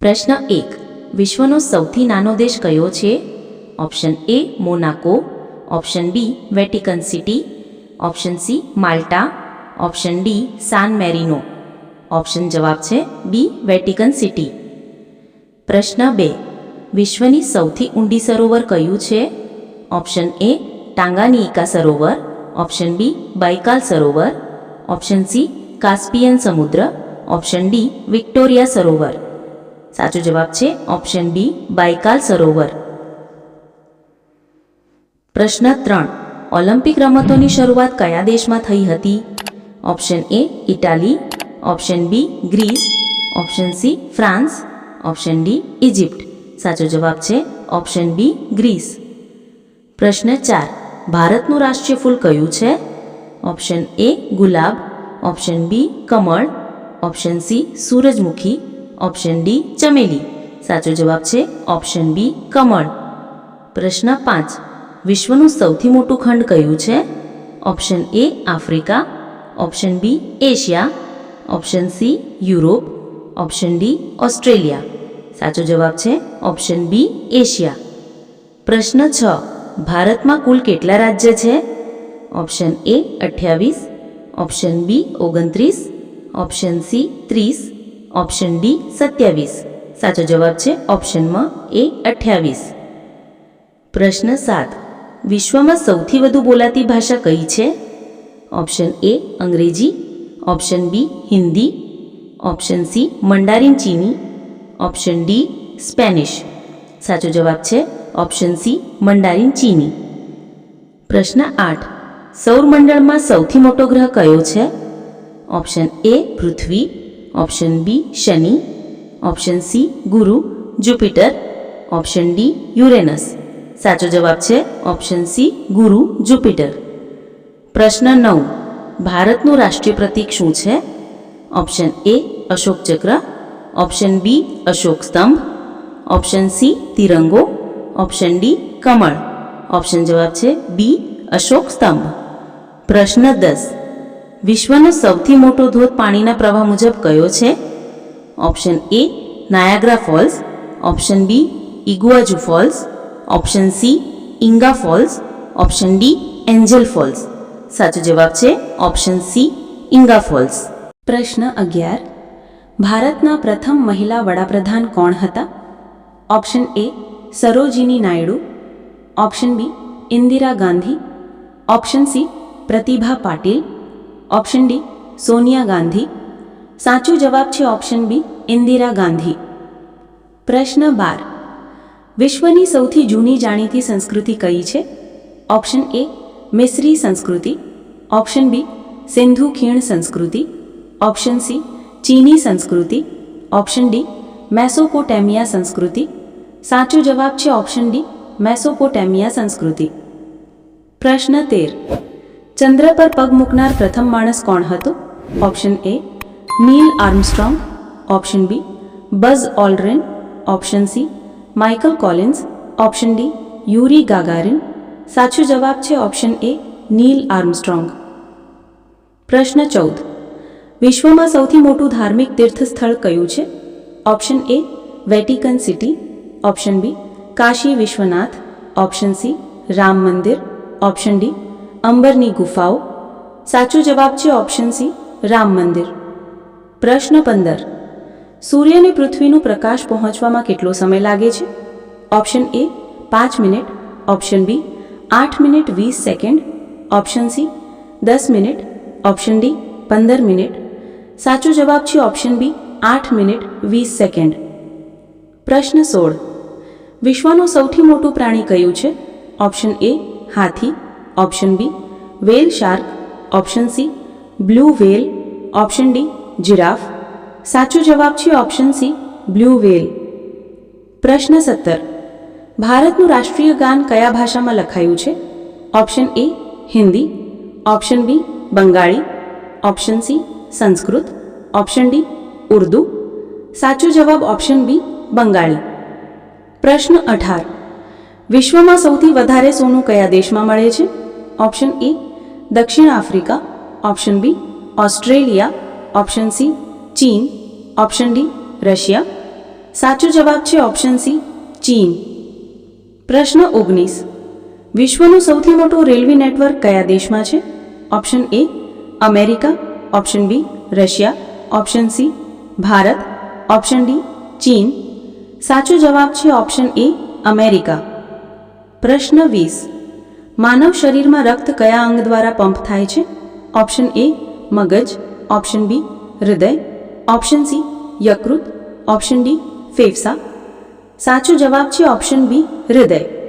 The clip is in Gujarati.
પ્રશ્ન એક. વિશ્વનો સૌથી નાનો દેશ કયો છે? Option A Monaco, option B Vatican City, option C Malta, option D San Marino. Option જવાબ છે બી વેટિકન સિટી. પ્રશ્ન બે. વિશ્વની સૌથી ઊંડી સરોવર કયું છે? ઓપ્શન એ ટાંગાનીકા સરોવર, ઓપ્શન બી બાઇકાલ સરોવર, ઓપ્શન સી કાસ્પિયન સમુદ્ર, ઓપ્શન ડી વિક્ટોરિયા સરોવર. સાચો જવાબ છે ઓપ્શન બી બાયકાલ સરોવર. પ્રશ્ન ત્રણ, ઓલિમ્પિક રમતોની શરૂઆત કયા દેશમાં થઈ હતી? Option A, Italy. Option B, Greece. Option C, France. Option D Egypt સાચો જવાબ છે ઓપ્શન બી, ગ્રીસ. પ્રશ્ન ચાર, ભારતનું રાષ્ટ્રીય ફૂલ કયું છે? ઓપ્શન એ, ગુલાબ. ઓપ્શન બી, કમળ. ઓપ્શન સી, સૂરજમુખી. ઓપ્શન ડી ચમેલી સાચો જવાબ છે ઓપ્શન બી કમળ પ્રશ્ન પાંચ વિશ્વનું સૌથી મોટું ખંડ કયું છે? Option A Africa. Option B Asia. Option C Europe. Option D Australia. સાચો જવાબ છે ઓપ્શન બી એશિયા. પ્રશ્ન છ. ભારતમાં કુલ કેટલા રાજ્ય છે? ઓપ્શન એ અઠ્યાવીસ. ઓપ્શન બી ઓગણત્રીસ. ઓપ્શન સી ત્રીસ. ઓપ્શન ડી સત્યાવીસ. સાચો જવાબ છે ઓપ્શનમાં એ અઠ્યાવીસ. પ્રશ્ન સાત. વિશ્વમાં સૌથી વધુ બોલાતી ભાષા કઈ છે? Option A Angrezi. Option B Hindi. Option C Mandarin ચીની. Option D Spanish. સાચો જવાબ છે ઓપ્શન સી મંડારીન ચીની. પ્રશ્ન આઠ. સૌરમંડળમાં સૌથી મોટો ગ્રહ કયો છે? ઓપ્શન એ પૃથ્વી. ઓપ્શન બી શનિ ઓપ્શન સી ગુરુ જુપિટર ઓપ્શન ડી યુરેનસ સાચો જવાબ છે ઓપ્શન સી ગુરુ જુપિટર પ્રશ્ન નવ. ભારતનું રાષ્ટ્રીય પ્રતીક શું છે? ઓપ્શન એ અશોક ચક્ર. ઓપ્શન બી અશોક સ્તંભ. ઓપ્શન સી તિરંગો. ઓપ્શન ડી કમળ. ઓપ્શન જવાબ છે બી અશોક સ્તંભ. પ્રશ્ન દસ. વિશ્વનો સૌથી મોટો ધોધ પાણીના પ્રવાહ મુજબ કયો છે? Option A Niagara Falls option B Iguazu Falls option C Inga Falls option D Angel Falls સાચો જવાબ છે ઓપ્શન સી ઇંગા ફોલ્સ પ્રશ્ન અગિયાર. ભારતના પ્રથમ મહિલા વડાપ્રધાન કોણ હતા? Option A Sarojini Naidu. Option B Indira Gandhi. Option C Pratibha Patil. Option D Sonia Gandhi સાચો જવાબ છે ઓપ્શન બી ઇન્દિરા ગાંધી પ્રશ્ન બાર વિશ્વની સૌથી જૂની જાણીતી સંસ્કૃતિ કઈ છે ઓપ્શન એ મિસ્રી સંસ્કૃતિ ઓપ્શન બી સિંધુ ખીણ સંસ્કૃતિ ઓપ્શન સી ચીની સંસ્કૃતિ ઓપ્શન ડી મેસોપોટેમિયા સંસ્કૃતિ સાચો જવાબ છે ઓપ્શન ડી મેસોપોટેમિયા સંસ્કૃતિ પ્રશ્ન તેર ચંદ્ર પર પગ મૂકનાર પ્રથમ માણસ કોણ હતો? Option A Neil Armstrong option B Buzz Aldrin option C Michael Collins option D Yuri Gagarin સાચો જવાબ છે ઓપ્શન એ નીલ આર્મસ્ટ્રોંગ પ્રશ્ન ચૌદ. વિશ્વમાં સૌથી મોટું ધાર્મિક તીર્થસ્થળ કયું છે? Option A Vatican City option B Kashi Vishwanath. Option C Ram Mandir. Option D અંબરની ગુફાઓ, સાચો જવાબ છે ઓપ્શન સી રામ મંદિર. પ્રશ્ન પંદર. સૂર્યને પૃથ્વીનું પ્રકાશ પહોંચવામાં કેટલો સમય લાગે છે? ઓપ્શન એ પાંચ મિનિટ. ઓપ્શન બી આઠ મિનિટ વીસ સેકન્ડ ઓપ્શન સી દસ મિનિટ. ઓપ્શન ડી પંદર મિનિટ. સાચો જવાબ છે ઓપ્શન બી આઠ મિનિટ વીસ સેકન્ડ પ્રશ્ન સોળ. વિશ્વનું સૌથી મોટું પ્રાણી કયું છે? Option A Hathi. Option B whale shark option C blue whale option D giraffe સાચો જવાબ છે ઓપ્શન સી બ્લુ વેલ પ્રશ્ન સત્તર. ભારતનું રાષ્ટ્રીય ગાન કયા ભાષામાં લખાયું છે? Option A Hindi. Option B Bengali. Option C Sanskrit. Option D Urdu. સાચો જવાબ ઓપ્શન બી બંગાળી. પ્રશ્ન અઢાર. વિશ્વમાં સૌથી વધારે સોનું કયા દેશમાં મળે છે? ઓપ્શન એ દક્ષિણ Africa. Option B Australia. Option C Chin. Option D Russia. સાચો જવાબ છે ઓપ્શન સી ચીન. પ્રશ્ન ઓગણીસ. વિશ્વનું સૌથી મોટું રેલવે નેટવર્ક કયા દેશમાં છે? Option A America. Option B Russia. Option C Bharat. Option D Chin. સાચો જવાબ છે ઓપ્શન એ અમેરિકા. પ્રશ્ન વીસ. માનવ શરીરમાં રક્ત કયા અંગ દ્વારા પંપ થાય છે? ઓપ્શન એ, મગજ. ઓપ્શન બી, હૃદય. ઓપ્શન સી, યકૃત. ઓપ્શન ડી, ફેફસા. સાચો જવાબ છે ઓપ્શન બી, હૃદય.